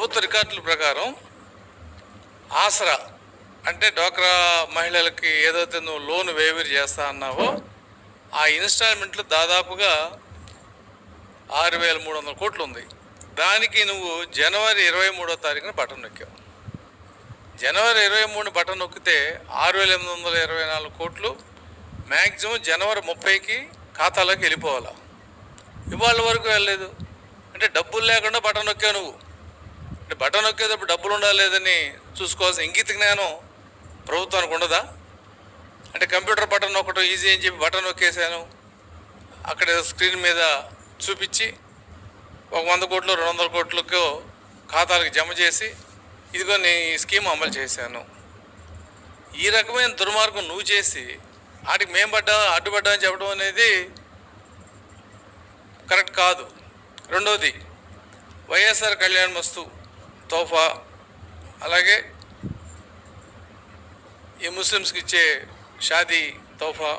ప్రభుత్వ రికార్డుల ప్రకారం ఆసరా అంటే డోక్రా మహిళలకి ఏదైతే నువ్వు లోన్ వేవిరి చేస్తా అన్నావో ఆ ఇన్స్టాల్మెంట్లు దాదాపుగా ఆరు వేల మూడు వందల కోట్లు ఉంది. దానికి నువ్వు జనవరి ఇరవై మూడో తారీఖున బటన్ నొక్కావు. జనవరి ఇరవై మూడు బటన్ నొక్కితే ఆరు వేల ఎనిమిది వందల ఇరవై నాలుగు కోట్లు మ్యాక్సిమం జనవరి ముప్పైకి ఖాతాలోకి వెళ్ళిపోవాలా? ఇవాళ వరకు వెళ్ళలేదు. అంటే డబ్బులు లేకుండా బటన్ నొక్కావు నువ్వు. బటన్ నొక్కేటప్పుడు డబ్బులు ఉండాలేదని చూసుకోవాల్సిన ఇంగిత జ్ఞానం ప్రభుత్వానికి ఉండదా? అంటే కంప్యూటర్ బటన్ ఒకటో ఈజీ అని చెప్పి బటన్ నొక్కేసాను అక్కడ స్క్రీన్ మీద చూపించి ఒక వంద కోట్లు రెండు వందల కోట్లకు ఖాతాలకు జమ చేసి ఇదిగో నేను ఈ స్కీమ్ అమలు చేశాను. ఈ రకమైన దుర్మార్గం నువ్వు చేసి వాటికి మేము పడ్డా అడ్డుపడ్డామని చెప్పడం అనేది కరెక్ట్ కాదు. రెండోది వైఎస్ఆర్ కళ్యాణ్ మస్తు తోఫా. అలాగే ఈ ముస్లిమ్స్కి ఇచ్చే షాదీ తోఫా.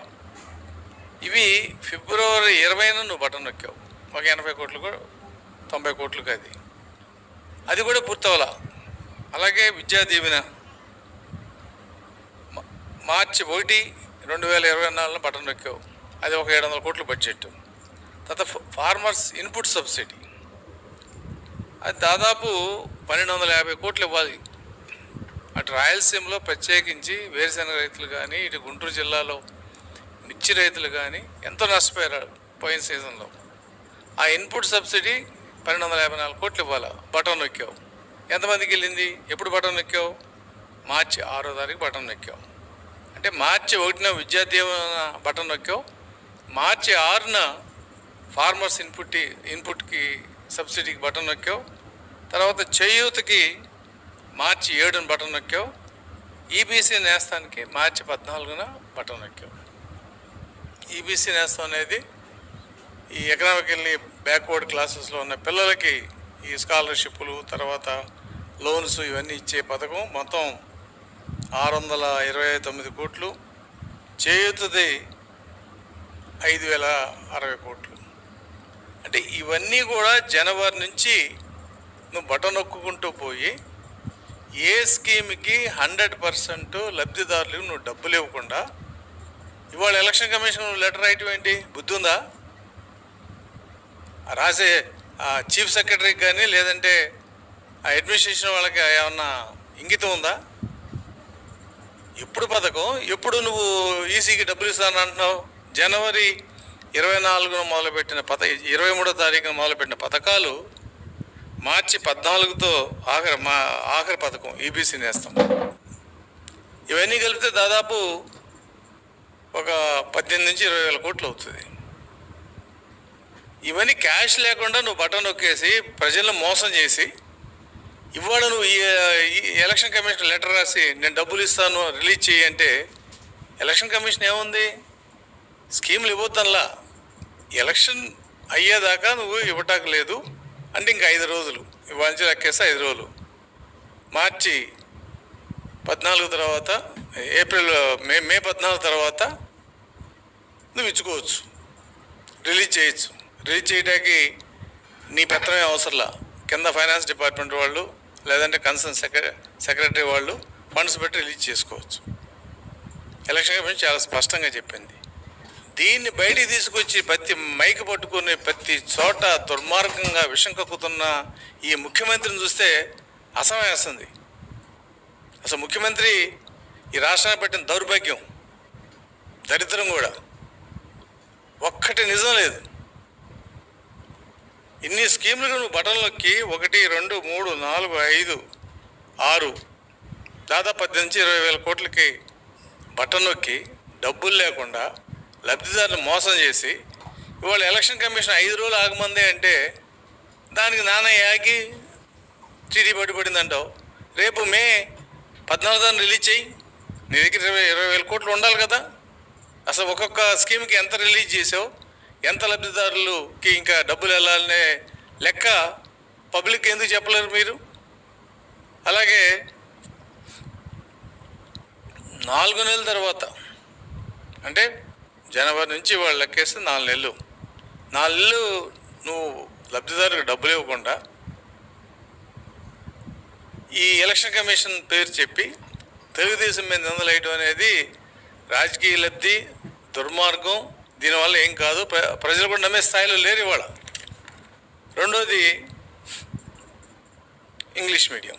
ఇవి ఫిబ్రవరి ఇరవైన నువ్వు బటన్ నొక్కావు. ఒక ఎనభై కోట్లు కూడా తొంభై కోట్లకి అది అది కూడా పూర్తవలా? అలాగే విద్యా దీవెన మార్చి ఒకటి రెండు వేల ఇరవై నాలుగులో బటన్ నొక్కావు. అది ఒక ఏడు వందల కోట్ల బడ్జెట్ తర్వాత ఫార్మర్స్ ఇన్పుట్ సబ్సిడీ. అది దాదాపు పన్నెండు వందల యాభై కోట్లు ఇవ్వాలి. అటు రాయలసీమలో ప్రత్యేకించి వేరుశెనగ రైతులు కానీ ఇటు గుంటూరు జిల్లాలో మిర్చి రైతులు కానీ ఎంతో నష్టపోయారు పోయిన సీజన్లో. ఆ ఇన్పుట్ సబ్సిడీ పన్నెండు వందల యాభై నాలుగు కోట్లు ఇవ్వాలి? బటన్ నొక్కావు. ఎంతమందికి వెళ్ళింది? ఎప్పుడు బటన్ నొక్కావు? మార్చి ఆరో తారీఖు బటన్ నొక్కావు. అంటే మార్చి ఒకటిన విద్యా దీవెన బటన్ నొక్కావు? మార్చి ఆరున ఫార్మర్స్ ఇన్పుట్ ఇన్పుట్కి సబ్సిడీకి బటన్ నొక్కావు. తర్వాత చేయూతకి మార్చి ఏడున బటన్ నొక్కావు. ఈబీసీ నేస్తానికి మార్చి పద్నాలుగున బటన్ నొక్కావు. ఈబీసీ నేస్తం అనేది ఈ ఎకనామికల్లీ బ్యాక్వర్డ్ క్లాసెస్లో ఉన్న పిల్లలకి ఈ స్కాలర్షిప్లు తర్వాత లోన్స్ ఇవన్నీ ఇచ్చే పథకం మొత్తం ఆరు వందల ఇరవై తొమ్మిది కోట్లు. చేయుతుంది ఐదు వేల అరవై కోట్లు. అంటే ఇవన్నీ కూడా జనవరి నుంచి నువ్వు బటన్ నొక్కుంటూ పోయి ఏ స్కీమ్కి హండ్రెడ్ పర్సెంట్ లబ్ధిదారులకు నువ్వు డబ్బులు ఇవ్వకుండా ఇవాళ ఎలక్షన్ కమిషన్ లెటర్ రాయటం ఏంటి? బుద్ధి ఉందా? రాసే ఆ చీఫ్ సెక్రటరీకి కానీ లేదంటే ఆ అడ్మినిస్ట్రేషన్ వాళ్ళకి ఏమన్నా ఇంగితం ఉందా? ఎప్పుడు పథకం? ఎప్పుడు నువ్వు ఈసీకి డబ్బులు ఇస్తానని అంటున్నావు? జనవరి ఇరవై నాలుగున మొదలుపెట్టిన పథ ఇరవై మూడో తారీఖున మొదలుపెట్టిన పథకాలు మార్చి పద్నాలుగుతో ఆఖరి మా ఆఖరి పథకం ఈబీసీ నేస్తాం. ఇవన్నీ కలిపితే దాదాపు ఒక పద్దెనిమిది నుంచి ఇరవై వేల కోట్లు అవుతుంది. ఇవన్నీ క్యాష్ లేకుండా నువ్వు బటన్ నొక్కేసి ప్రజలను మోసం చేసి ఇవాళ నువ్వు ఈ ఈ ఎలక్షన్ కమిషన్ లెటర్ రాసి నేను డబ్బులు ఇస్తాను రిలీజ్ చేయి అంటే ఎలక్షన్ కమిషన్ ఏముంది? స్కీములు ఇవ్వద్దల్లా ఎలక్షన్ అయ్యేదాకా నువ్వు ఇవ్వటానికి లేదు. అంటే ఇంకా ఐదు రోజులు. ఇవాళ నుంచి లెక్కేస్తే ఐదు రోజులు. మార్చి పద్నాలుగు తర్వాత ఏప్రిల్ మే మే పద్నాలుగు తర్వాత నువ్వు ఇచ్చుకోవచ్చు. రిలీజ్ చేయొచ్చు. రిలీజ్ చేయడానికి నీ పత్రమే అవసరంలా. కింద ఫైనాన్స్ డిపార్ట్మెంట్ వాళ్ళు లేదంటే కన్సర్న్ సెక్ర సెక్రటరీ వాళ్ళు ఫండ్స్ పెట్టి రిలీజ్ చేసుకోవచ్చు. ఎలక్షన్ కమిషన్ చాలా స్పష్టంగా చెప్పింది. దీన్ని బయటికి తీసుకొచ్చి ప్రతి మైక్ పట్టుకుని ప్రతి చోట దుర్మార్గంగా విషం కక్కుతున్న ఈ ముఖ్యమంత్రిని చూస్తే అసమయస్తుంది అసలు ముఖ్యమంత్రి ఈ రాష్ట్రాన్ని పెట్టిన దౌర్భాగ్యం దరిద్రం కూడా. ఒక్కటి నిజం లేదు. ఇన్ని స్కీములకు నువ్వు ఒకటి రెండు మూడు నాలుగు ఐదు ఆరు దాదాపు పద్దెనిమిది నుంచి ఇరవై వేల కోట్లకి బటన్ నొక్కి డబ్బులు లేకుండా లబ్ధిదారులు మోసం చేసి ఇవాళ ఎలక్షన్ కమిషన్ ఐదు రోజులు ఆగమందే అంటే దానికి నాన్న యాగి టీడీ పడిపడింది అంటావు రేపు మే పద్నాలుగు తారీఖు రిలీజ్ చేయి. నీ దగ్గర ఇరవై ఇరవై వేల కోట్లు ఉండాలి కదా. అసలు ఒక్కొక్క స్కీమ్కి ఎంత రిలీజ్ చేసావు? ఎంత లబ్ధిదారులకి ఇంకా డబ్బులు వెళ్ళాలనే లెక్క పబ్లిక్ ఎందుకు చెప్పలేరు మీరు? అలాగే నాలుగు నెలల తర్వాత అంటే జనవరి నుంచి వాళ్ళు లెక్కేస్తే నాలుగు నెలలు. నాలుగు నెలలు నువ్వు లబ్ధిదారులకు డబ్బులు ఇవ్వకుండా ఈ ఎలక్షన్ కమిషన్ పేరు చెప్పి తెలుగుదేశం మీద నిందలేయటం అనేది రాజకీయ లబ్ధి దుర్మార్గం దీనివల్ల ఏం కాదు. ప్ర- ప్రజలు కూడా నమ్మే స్థాయిలో లేరు ఇవాళ. రెండోది ఇంగ్లీష్ మీడియం.